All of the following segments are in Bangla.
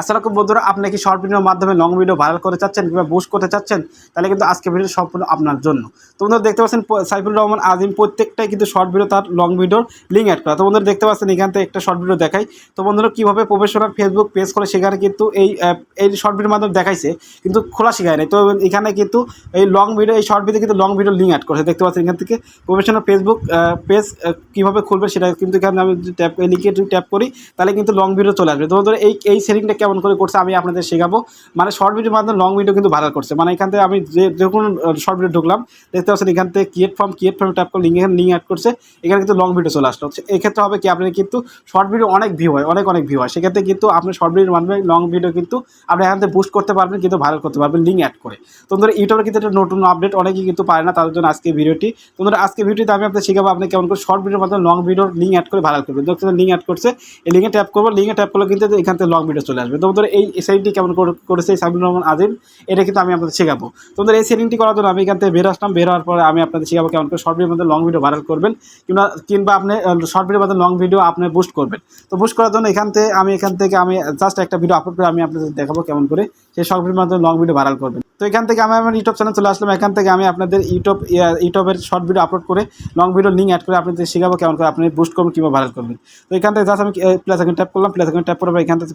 আসসালাম বন্ধুরা, আপনি কি শর্ট ভিডিওর মাধ্যমে লং ভিডিও ভাইরাল করতে চাচ্ছেন কিংবা বুস্ট করতে চাচ্ছেন, তাহলে কিন্তু আজকে ভিডিও সম্পূর্ণ আপনার জন্য। তো বন্ধুরা, দেখতে পাচ্ছেন সাইফুল রহমান আজিম প্রত্যেকটাই কিন্তু শর্ট ভিডিও তার লং ভিডিওর লিঙ্ক অ্যাড করা। তো বন্ধুরা, দেখতে পাচ্ছেন এখান থেকে একটা শর্ট ভিডিও দেখাই। তো বন্ধুরা, কীভাবে প্রফেশনাল ফেসবুক পেজ করে সেখানে কিন্তু এই এই শর্ট ভিডিওর মাধ্যমে দেখাইছে, কিন্তু খোলা শেখায় নাই। তো এখানে কিন্তু এই লং ভিডিও এই শর্ট ভিডিও কিন্তু লং ভিডিও লিঙ্ক অ্যাড করেছে। দেখতে পাচ্ছেন এখান থেকে প্রফেশনাল ফেসবুক পেজ কীভাবে খুলবে সেটা কিন্তু এখানে আমি ট্যাপ যদি ট্যাপ করি, তাহলে কিন্তু লং ভিডিও চলে আসবে। তো বন্ধুরা এই এই সেটিংটা কেমন করে করছে আমি আপনাদের শেখাবো। মানে শর্ট ভিডিওর মাধ্যমে লং ভিডিও কিন্তু ভাইরাল করছে। মানে এখান থেকে আমি যে যে কোনো শর্ট ভিডিও ঢুকলাম, দেখতে পাচ্ছেন এখান থেকে create form create form tap করে লিঙ্ক এখানে লিঙ্ক অ্যাড করছে, এখানে কিন্তু লং ভিডিও চলে আসলো। এক্ষেত্রে হবে কি আপনার কিন্তু শর্ট ভিডিও অনেক ভিউ হয়, অনেক অনেক ভিউ হয়। সেক্ষেত্রে কিন্তু আপনি শর্ট ভিডিওর মাধ্যমে লং ভিডিও কিন্তু আপনি এখান থেকে বুস্ট করতে পারবেন, কিন্তু ভাইরাল করতে পারবেন লিঙ্ক অ্যাড করে। তোমাদের ইউটিউবের কিন্তু একটা নতুন আপডেট অনেকেই কিন্তু পারে না তাদের জন্য আজকে ভিডিওটি তো ধরো আজকে ভিডিওতে আমি আপনাদের শেখাবো আপনি কেমন করে শর্ট ভিডিওর মাধ্যমে লং ভিডিওর লিঙ্ক অ্যাড করে ভাইরাল করবেন দেখছেন লিঙ্ক অ্যাড করছে, এই লিঙ্কে ট্যাপ করব লিঙ্কে ট্যাপ করলে কিন্তু এখান থেকে লং ভিডিও চলে আসবে। তো ধরো এই সাইটটি কেমন করে- করেছে সাবির রহমান আজিম, এটা কিন্তু আমি আপনাদের শেখাবো। তো ধরো এই সেটিংটি করার জন্য আমি এখান থেকে বের আসলাম। বের হওয়ার পরে আমি আপনাদের শেখাবো কেমন করে শর্ট ভিডিওর মধ্যে লং ভিডিও ভাইরাল করবেন কিংবা কিংবা আপনি শর্ট ভিডিওর মধ্যে লং ভিডিও আপনি বুস্ট করবেন। তো বুস্ট করার জন্য এখান থেকে আমি, এখান থেকে আমি জাস্ট একটা ভিডিও আপলোড করে আমি আপনাদের দেখাবো কেমন করে সেই শর্ট ভিডিওর মাধ্যমে লং ভিডিও ভাইরাল করবেন। তো এখান থেকে আমি আমার ইউটিউব চ্যানেল চলে আসলাম। এখান থেকে আমি আপনাদের ইউটিউব ইউটিউবের শর্ট ভিডিও আপলোড করে লং ভিডিও লিঙ্ক অ্যাড করে আপনাদের শেখাবো কেমন করে আপনি বুস্ট করবেন কিংবা ভাইরাল করবেন। তো এখান থেকে জাস্ট আমি প্লাস এখন ট্যাপ করলাম প্লাস এখন ট্যাপ করব এখান থেকে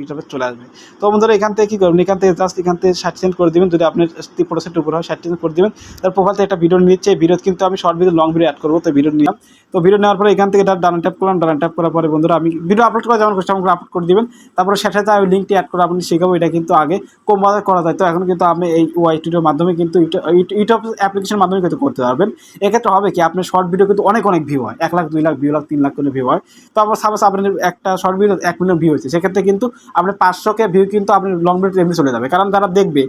ইউটিউবে চলে আসবে। তো বন্ধুরা, এখান থেকে কী করবেন? এখান থেকে জাস্ট এখান থেকে ষাট সেন্ট করে দেবেন, যদি আপনার প্রসেন্ট উপর হয় ষাট সেন্ট করে দেবেন। তার প্রোফাইল থেকে একটা ভিডিও নিচ্ছে এই ভিডিও কিন্তু আমি short video long video add করব, তো ভিডিও নিলাম। তো ভিডিও নেওয়ার পরে এখান থেকে ডান ট্যাপ করলাম ডান ট্যাপ করার পরে বন্ধুরা, আমি ভিডিও আপলোড করা যেমন করছি, তেমন আপলোড করে দিবেন। তারপরে সাথে আমি লিঙ্কটি অ্যাড করে আপনি শেখাবো, এটা কিন্তু আগে কম বাজার করা যায়। তো এখন কিন্তু আপনি এই ওয়াইটির মাধ্যমে কিন্তু ইউটিউব অ্যাপ্লিকেশনের মাধ্যমে কিন্তু করতে পারবেন। এক্ষেত্রে হবে কি, আপনার শর্ট ভিডিও কিন্তু অনেক অনেক ভিউ হয়। এক লাখ, দুই লাখ দুই লাখ, তিন লাখ করে ভিউ হয়। তো আবার সাপোজ আপনার একটা শর্ট ভিডিও এক মিলিয়ন ভিউ হয়েছে। সেক্ষেত্রে কিন্তু আপনার পাঁচশোকে ভিউ কিন্তু আপনি লং ভিডিও এমনি চলে যাবে। কারণ তারা দেখবে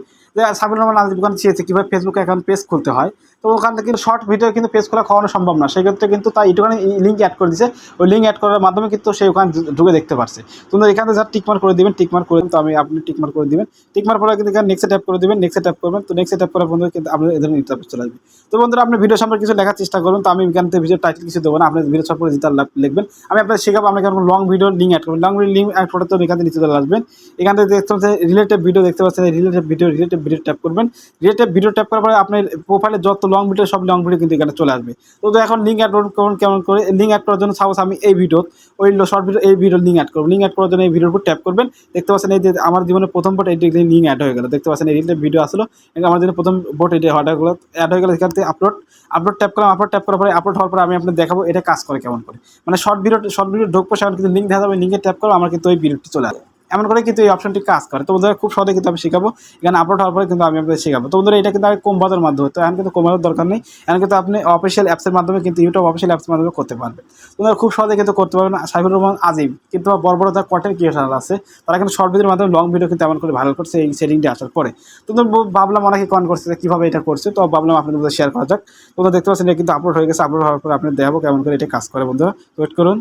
সাবির রহমান আজ দোকান চেয়েছে কীভাবে ফেসবুকে এখন পেজ খুলতে হয়, তো ওখান থেকে কিন্তু শর্ট ভিডিও কিন্তু পেজ খোলা খাওয়ানো সম্ভব না। সেক্ষেত্রে কিন্তু তাই একটুখানি লিঙ্ক অ্যাড করে দিয়েছে ওই লিঙ্ক অ্যাড করার মাধ্যমে কিন্তু সে ওখানে ঢুকে দেখতে পারছে। তোমরা এখানে যা টিকমার করে দিবেন টিকমার করে তো আমি আপনি টিকমার করে দিবেন। টিকমার পরে কিন্তু এখানে নেক্সট ট্যাপ করে দিবেন নেক্সট ট্যাপ করবেন। তো নেক্সট ট্যাপ করার বন্ধু কিন্তু আপনার এদের ইন্টারভিউ চলে আসবে। তো বন্ধুরা, আপনি ভিডিও সম্পর্কে কিছু লেখার চেষ্টা করুন। তো আমি এখান থেকে ভিডিও টাইটেল কিছু দেবো না। আপনি ভিডিও সম্পর্কে যেটা লিখবেন, আমি আপনার শেখাবো আপনি কেমন লং ভিডিও লিঙ্ক অ্যাড করবেন লং ভিডিও লিঙ্ক অ্যাড করে তো এখান থেকে নিচে চলে আসবেন। এখান থেকে দেখতে পাচ্ছেন রিলেটেড ভিডিও দেখতে পাচ্ছেন related video related video tap করবেন। রিলেটেড ভিডিও ট্যাপ করার পরে আপনার প্রোফাইলে যত লং ভিডিও সব লং ভিডিও কিন্তু এখানে চলে আসবে। তো এখন লিঙ্ক অ্যাড করুন, কেমন করে লিঙ্ক অ্যাড করার জন্য সাপোজ আমি এই ভিডিও ওই শর্ট ভিডিও এই ভিডিও লিঙ্ক অ্যাড করব। লিঙ্ক অ্যাড করার জন্য এই ভিডিওর উপর ট্যাপ করবেন। দেখতে পাচ্ছেন এই যে আমার জীবনে প্রথম ভোট এই লিঙ্ক অ্যাড হয়ে গেল। দেখতে পাচ্ছেন এই ভিডিও আসলো। আমার জন্য প্রথম ভোট এটা হলো অ্যাড হয়ে গেল এখান থেকে আপলোড আপলোড ট্যাপ করলাম আপলোড ট্যাপ করার পরে আপলোড হওয়ার পরে আমি আপনার দেখাবো এটা কাজ করে কেমন করে। মানে শর্ট ভিডিও শর্ট ভিডিও ঢুকবো, সেখানে কিন্তু লিঙ্ক দেখা যাবে লিঙ্কে ট্যাপ করব, আমার কিন্তু ওই ভিডিওটি চলে আসবে। এমন করে কিন্তু এই অপশনটি কাজ করে। তো বন্ধুরা, খুব সহজে কিন্তু আমি শেখাবো। এখানে আপলোড হওয়ার পরে কিন্তু আমি আপনাদের শেখাবো। তো বন্ধুরা, এটা কিন্তু আমি কম বাজার মাধ্যমে, তো এখন কিন্তু কম বাজার দরকার নেই। এখন কিন্তু আপনি অফিসিয়াল অ্যাপসের মাধ্যমে কিন্তু ইউটিউব অফিসিয়াল অ্যাপসের মাধ্যমে করতে পারবেন। তোমরা খুব সহজে কিন্তু করতে পারবেন সাইফুর রহমান আজিম, কিন্তু বড় বড় যারা কন্টেন্ট ক্রিয়েটার আছে, তারা কিন্তু শর্ট ভিডিওর মাধ্যমে লং ভিডিও কিন্তু এমন করে ভাইরাল করছে এই সেটিংটি আসার পরে। তো ভাবলাম অনেকে কন করছে কীভাবে এটা করছে। তো ভাবলাম আপনাদের মধ্যে শেয়ার করা যাক। তোমরা দেখতে পাচ্ছেন কিন্তু আপলোড হয়ে গেছে। আপলোড হওয়ার পরে আপনি দেখাবো কেমন করে এটা কাজ করে বন্ধুরা। ওয়েট করুন।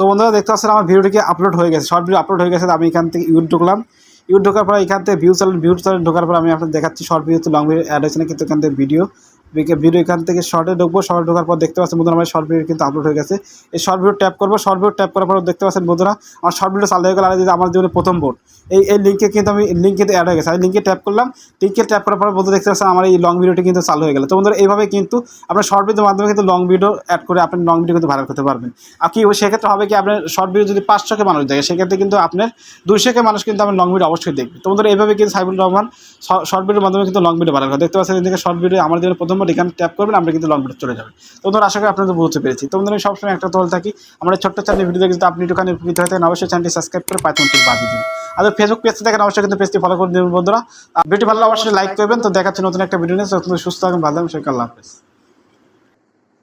তো বন্ধুরা দেখতে পাচ্ছেন আমার ভিডিওটিকে আপলোড হয়ে গেছে? শর্ট ভিডিও আপলোড হয়ে গেছে আমি এখান থেকে ইউটিউব ঢুকলাম। ইউটিউব ঢোকার পর এখান থেকে ভিউ চ্যানেল ভিউ চ্যানেল ঢোকার পর আমি আপনাদের দেখাচ্ছি short video long video add হয়েছে না কিন্তু এখান থেকে ভিডিও ভিডিও এখান থেকে শর্টে ঢুকবো, শর্ট ঢোকার পর দেখতে পাচ্ছেন বন্ধুরা আমার শর্ট ভিডিও কিন্তু আপলোড হয়ে গেছে। এই শর্ট ভিডিও ট্যাপ করব শর্ট ভিডিও ট্যাপ করার পর দেখতে পাচ্ছেন বন্ধুরা আমার শর্ট ভিডিও চালু হয়ে গেল, আর আমার জীবনে প্রথম ভোট এই এই লিঙ্কে কিন্তু আমি লিঙ্ক কিন্তু অ্যাড হয়ে গেছে। আমি লিঙ্কে ট্যাপ করলাম লিঙ্কে ট্যাপ করার পর বন্ধু দেখতে পাচ্ছেন আমার এই লং ভিডিওটি কিন্তু চালু হয়ে গেল। তো বন্ধুরা এইভাবে কিন্তু আপনার শর্ট ভিডিওর মাধ্যমে কিন্তু লং ভিডিও অ্যাড করে আপনি লং ভিডিও কিন্তু ভাইরাল করতে পারবেন। আর কি সেক্ষেত্রে হবে কি আপনার শর্ট ভিডিও যদি পাঁচশোকে মানুষ দেখে, সেক্ষেত্রে কিন্তু আপনার দুইশোকে মানুষ কিন্তু আপনার লং ভিডিও অবশ্যই দেখবে। তো বন্ধুরা এইভাবে কিন্তু সাইবুল রহমান শর্ট ভিডিওর মাধ্যমে কিন্তু লং ভিডিও ভাইরাল করে। দেখতে পাচ্ছেন এদিকে শর্ট ভিডিও আমার জন্য প্রথমবার এখানে ট্যাপ করবেন, আমরা কিন্তু লং চলে যাবেন তো বন্ধুরা, আশা করি আপনাদের বুঝতে পেরেছি। তো ধরুন সবসময় একটা তোল থাকি। আমরা ছোট্ট চ্যানেল ভিডিও দেখে আপনি একটুখানি উপকৃত হয়ে থাকেন, অবশ্যই চ্যানেলটি সাবস্ক্রাইব করে পাঁচ মিনিট বাদ দিন আর ফেসবুক পেজটা দেখেন, অবশ্যই কিন্তু পেজটি ফলো করে দেবেন বন্ধুরা। ভিডিও ভালো অবশ্যই লাইক করবেন। তো দেখাচ্ছি নতুন একটা ভিডিও নিয়ে। সুস্থ থাকবেন ভালো থাকবেন সেই আল্লাহ হাফেজ।